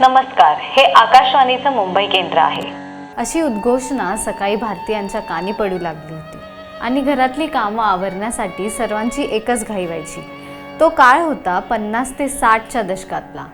नमस्कार हे आकाशवाणीचं मुंबई केंद्र आहे. अशी उद्घोषणा सकाळी भारतीयांच्या कानी पडू लागली होती. आणि घरातली कामं आवरण्यासाठी सर्वांची एकच घाई व्हायची. तो काळ होता पन्नास ते साठच्या दशकातला.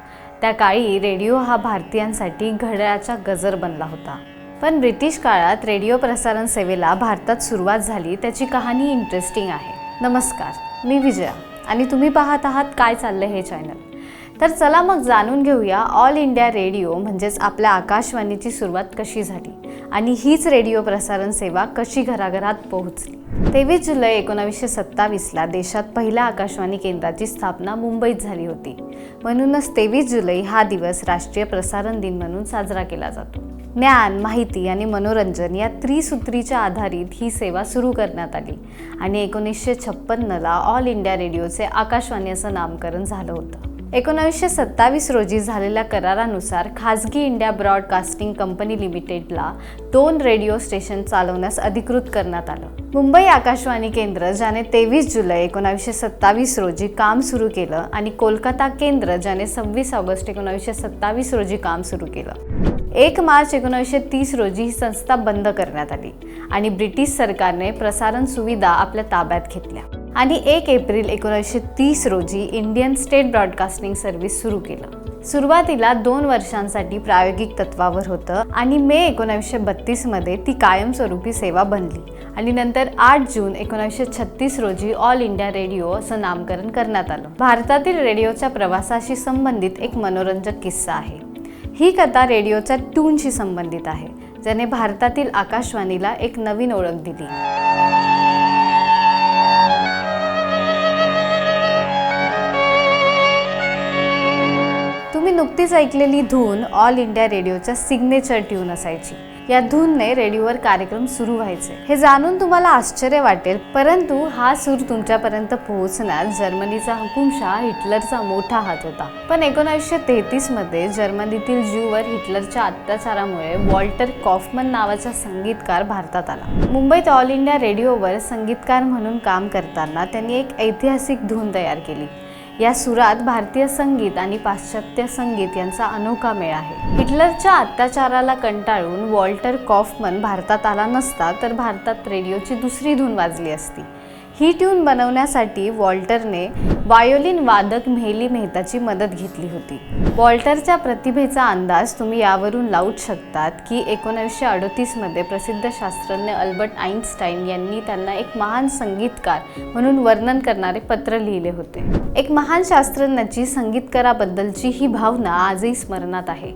त्या काळी रेडिओ हा भारतीयांसाठी घड्याळाचा गजर बनला होता. पण ब्रिटिश काळात रेडिओ प्रसारण सेवेला भारतात सुरुवात झाली त्याची कहाणी इंटरेस्टिंग आहे. नमस्कार मी विजया. आणि तुम्ही पाहत आहात काय चाललंय हे चॅनल? तर चला मग जाणून घेऊया ऑल इंडिया रेडिओ म्हणजेच आपल्या आकाशवाणीची सुरुवात कशी झाली आणि हीच रेडिओ प्रसारण सेवा कशी घराघरात पोहोचली. तेवीस जुलै एकोणावीसशे सत्तावीसला देशात पहिल्या आकाशवाणी केंद्राची स्थापना मुंबईत झाली होती. म्हणूनच तेवीस जुलै हा दिवस राष्ट्रीय प्रसारण दिन म्हणून साजरा केला जातो. ज्ञान माहिती आणि मनोरंजन या त्रिसूत्रीच्या आधारित ही सेवा सुरू करण्यात आली आणि एकोणीसशे छप्पन्नला ऑल इंडिया रेडिओचे आकाशवाणी असं नामकरण झालं होतं. एकोणावीसशे सत्तावीस रोजी झालेल्या करारानुसार खाजगी इंडिया ब्रॉडकास्टिंग कंपनी लिमिटेडला दोन रेडिओ स्टेशन चालवण्यास अधिकृत करण्यात आलं. मुंबई आकाशवाणी केंद्र ज्याने तेवीस जुलै एकोणावीसशे सत्तावीस रोजी काम सुरू केलं आणि कोलकाता केंद्र ज्याने सव्वीस ऑगस्ट एकोणावीसशे सत्तावीस रोजी काम सुरू केलं. एक मार्च एकोणावीसशे तीस रोजी ही संस्था बंद करण्यात आली आणि ब्रिटिश सरकारने प्रसारण सुविधा आपल्या ताब्यात घेतल्या. आणि एक एप्रिल एकोणीसशे तीस रोजी इंडियन स्टेट ब्रॉडकास्टिंग सर्व्हिस सुरू केलं. सुरुवातीला दोन वर्षांसाठी प्रायोगिक तत्वावर होतं आणि मे एकोणावीसशे बत्तीसमध्ये ती कायमस्वरूपी सेवा बनली. आणि नंतर आठ जून एकोणीसशे छत्तीस रोजी ऑल इंडिया रेडिओ असं नामकरण करण्यात आलं. भारतातील रेडिओच्या प्रवासाशी संबंधित एक मनोरंजक किस्सा आहे. ही कथा रेडिओच्या ट्यूनशी संबंधित आहे ज्याने भारतातील आकाशवाणीला एक नवीन ओळख दिली. नुकतीच ऐकलेली धून ऑल इंडिया रेडिओच्या सिग्नेचर ट्यून असायची. या धूनने रेडिओवर कार्यक्रम सुरू व्हायचे. हे जाणून तुम्हाला आश्चर्य वाटेल परंतु हा सूर तुमच्यापर्यंत पोहोचण्यात जर्मनीचा हुकुमशाह हिटलरचा मोठा हात होता. पण एकोणीसशे तेहतीसमध्ये जर्मनीतील ज्यूवर हिटलरच्या अत्याचारामुळे वॉल्टर कॉफमन नावाचा संगीतकार भारतात आला. मुंबईत ऑल इंडिया रेडिओवर संगीतकार म्हणून काम करताना त्यांनी एक ऐतिहासिक धून तयार केली. या सुरात भारतीय संगीत आणि पाश्चात्य संगीत यांचा अनोखा मेळ आहे. हिटलरच्या अत्याचाराला कंटाळून वॉल्टर कॉफमन भारतात आला नसता तर भारतात रेडिओची दुसरी धून वाजली असती. ही ट्यून बनवण्यासाठी वॉल्टरने वायोलिन वादक मेहली मेहताची मदत घेतली होती. वॉल्टरच्या प्रतिभेचा अंदाज तुम्ही यावरून लावूच शकतात की एकोणीसशे अडतीसमध्ये प्रसिद्ध शास्त्रज्ञ अल्बर्ट आईन्स्टाईन यांनी त्यांना एक महान संगीतकार म्हणून वर्णन करणारे पत्र लिहिले होते. एक महान शास्त्रज्ञाची संगीतकाराबद्दलची ही भावना आजही स्मरणात आहे.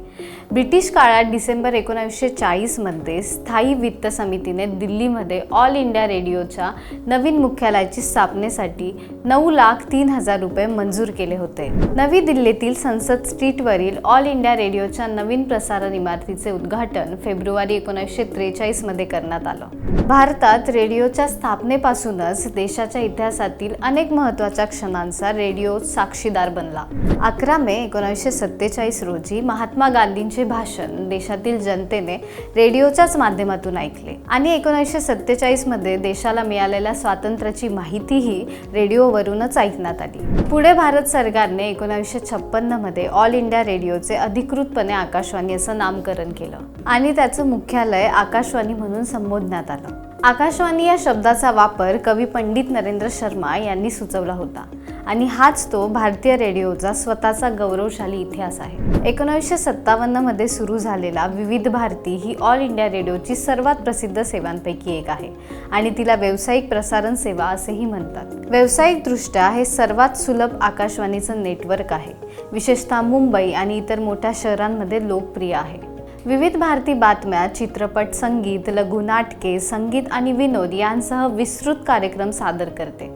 ब्रिटिश काळात डिसेंबर एकोणावीसशे चाळीसमध्ये स्थायी वित्त समितीने दिल्लीमध्ये ऑल इंडिया रेडिओच्या नवीन मुख्यालयाची स्थापनेसाठी नऊ लाख तीन हजार रुपये मंजूर केले होते. नवी दिल्लीतील संसद स्ट्रीटवरील ऑल इंडिया रेडिओच्या नवीन प्रसारण इमारतीचे उद्घाटन फेब्रुवारी एकोणीसशे त्रेचाळीसमध्ये करण्यात आलं. भारतात रेडिओच्या स्थापनेपासूनच देशाच्या इतिहासातील अनेक महत्त्वाच्या क्षणांचा रेडिओ साक्षीदार बनला. अकरा मे एकोणीसशे सत्तेचाळीस रोजी महात्मा गांधींचे भाषण देशातील जनतेने रेडिओच्याच माध्यमातून ऐकले आणि एकोणीसशे सत्तेचाळीसमध्ये देशाला मिळालेल्या स्वातंत्र्याची माहितीही रेडिओवरूनच ऐकण्यात आली. पुढे भारत सरकारने एकोणीसशे छप्पन्नमध्ये ऑल इंडिया रेडिओचे अधिकृतपणे आकाशवाणी असं नामकरण केलं आणि त्याचं मुख्यालय आकाशवाणी म्हणून संबोधण्यात आलं. आकाशवाणी या शब्दाचा वापर कवी पंडित नरेंद्र शर्मा यांनी सुचवला होता. आणि हाच तो भारतीय रेडिओचा स्वतःचा गौरवशाली इतिहास आहे. एकोणीसशे सत्तावन्नमध्ये सुरू झालेला विविध भारती ही ऑल इंडिया रेडिओची सर्वात प्रसिद्ध सेवांपैकी एक आहे. आणि तिला व्यावसायिक प्रसारण सेवा असेही म्हणतात. व्यावसायिकदृष्ट्या हे सर्वात सुलभ आकाशवाणीचं नेटवर्क आहे. विशेषतः मुंबई आणि इतर मोठ्या शहरांमध्ये लोकप्रिय आहे. विविध भारती बातम्या चित्रपट संगीत लघुनाटके संगीत आणि विनोद यांसह विस्तृत कार्यक्रम सादर करते.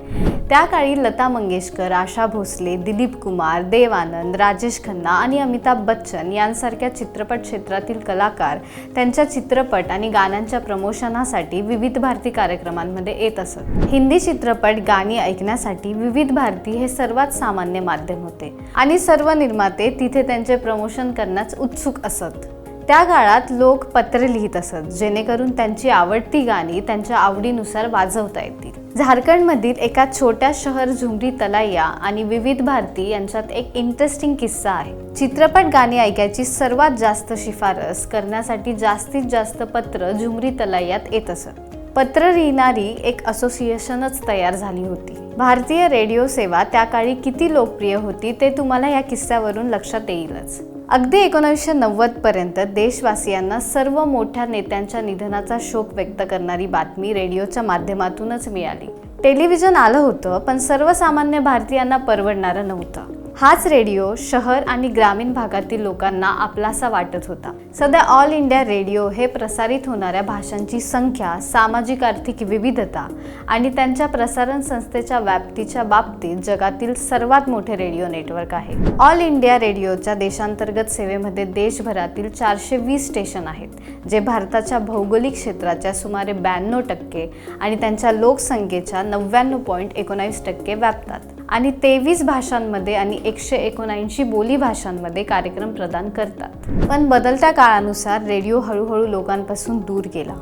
त्या काळी लता मंगेशकर आशा भोसले दिलीप कुमार देव आनंद राजेश खन्ना आणि अमिताभ बच्चन यांसारख्या चित्रपट क्षेत्रातील कलाकार त्यांच्या चित्रपट आणि गाण्यांच्या प्रमोशनासाठी विविध भारती कार्यक्रमांमध्ये येत असत. हिंदी चित्रपट गाणी ऐकण्यासाठी विविध भारती हे सर्वात सामान्य माध्यम होते आणि सर्व निर्माते तिथे त्यांचे प्रमोशन करण्यास उत्सुक असत. त्या काळात लोक पत्र लिहित असत जेणेकरून त्यांची आवडती गाणी त्यांच्या आवडीनुसार वाजवता येतील. झारखंडमधील एका छोट्या शहर झुमरी तलाया आणि विविध भारती यांच्यात एक इंटरेस्टिंग किस्सा आहे. चित्रपट गाणी ऐकायची सर्वात जास्त शिफारस करण्यासाठी जास्तीत जास्त पत्र झुमरी तलायात येत असत. पत्र लिहिणारी एक असोसिएशनच तयार झाली होती. भारतीय रेडिओ सेवा त्या काळी किती लोकप्रिय होती ते तुम्हाला या किस्स्यावरून लक्षात येईलच. अगदी एकोणीसशे नव्वदपर्यंत देशवासियांना सर्व मोठ्या नेत्यांच्या निधनाचा शोक व्यक्त करणारी बातमी रेडिओच्या माध्यमातूनच मिळाली. टेलिव्हिजन आलं होतं पण सर्वसामान्य भारतीयांना परवडणारं नव्हतं. हाच रेडिओ शहर आणि ग्रामीण भागातील लोकांना आपलासा वाटत होता. सध्या ऑल इंडिया रेडिओ हे प्रसारित होणाऱ्या भाषांची संख्या सामाजिक आर्थिक विविधता आणि त्यांच्या प्रसारण संस्थेच्या व्याप्तीच्या बाबतीत जगातील सर्वात मोठे रेडिओ नेटवर्क आहे. ऑल इंडिया रेडिओच्या देशांतर्गत सेवेमध्ये देशभरातील चारशे वीस स्टेशन आहेत जे भारताच्या भौगोलिक क्षेत्राच्या सुमारे ब्याण्णव टक्के आणि त्यांच्या लोकसंख्येच्या नव्याण्णव पॉईंट एकोणावीस टक्के व्यापतात. आणि तेवीस भाषांमध्ये आणि एकशे एकोणऐंशी बोली भाषांमध्ये कार्यक्रम प्रदान करतात. पण बदलत्या काळानुसार रेडिओ हळूहळू लोकांपासून दूर गेला.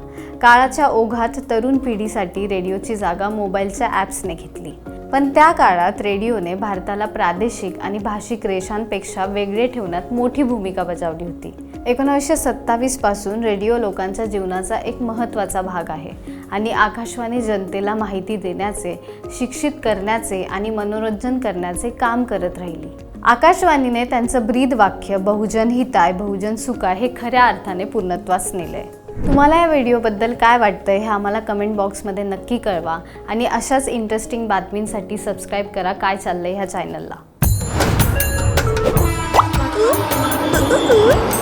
काळाच्या ओघात तरुण पिढीसाठी रेडिओची जागा मोबाईलच्या ॲप्सने घेतली. पण त्या काळात रेडिओने भारताला प्रादेशिक आणि भाषिक रेषांपेक्षा वेगळे ठेवण्यात मोठी भूमिका बजावली होती. एकोणीसशे सत्तावीसपासून रेडिओ लोकांच्या जीवनाचा एक महत्त्वाचा भाग आहे आणि आकाशवाणी जनतेला माहिती देण्याचे शिक्षित करण्याचे आणि मनोरंजन करण्याचे काम करत राहिली. आकाशवाणीने त्यांचं ब्रीद वाक्य बहुजन हिताय बहुजन सुखाय हे खऱ्या अर्थाने पूर्णत्वास नेलंय. तुम्हाला या व्हिडिओबद्दल काय वाटतंय हे आम्हाला कमेंट बॉक्समध्ये नक्की कळवा. आणि अशाच इंटरेस्टिंग बातमींसाठी सबस्क्राईब करा काय चाललंय ह्या चॅनलला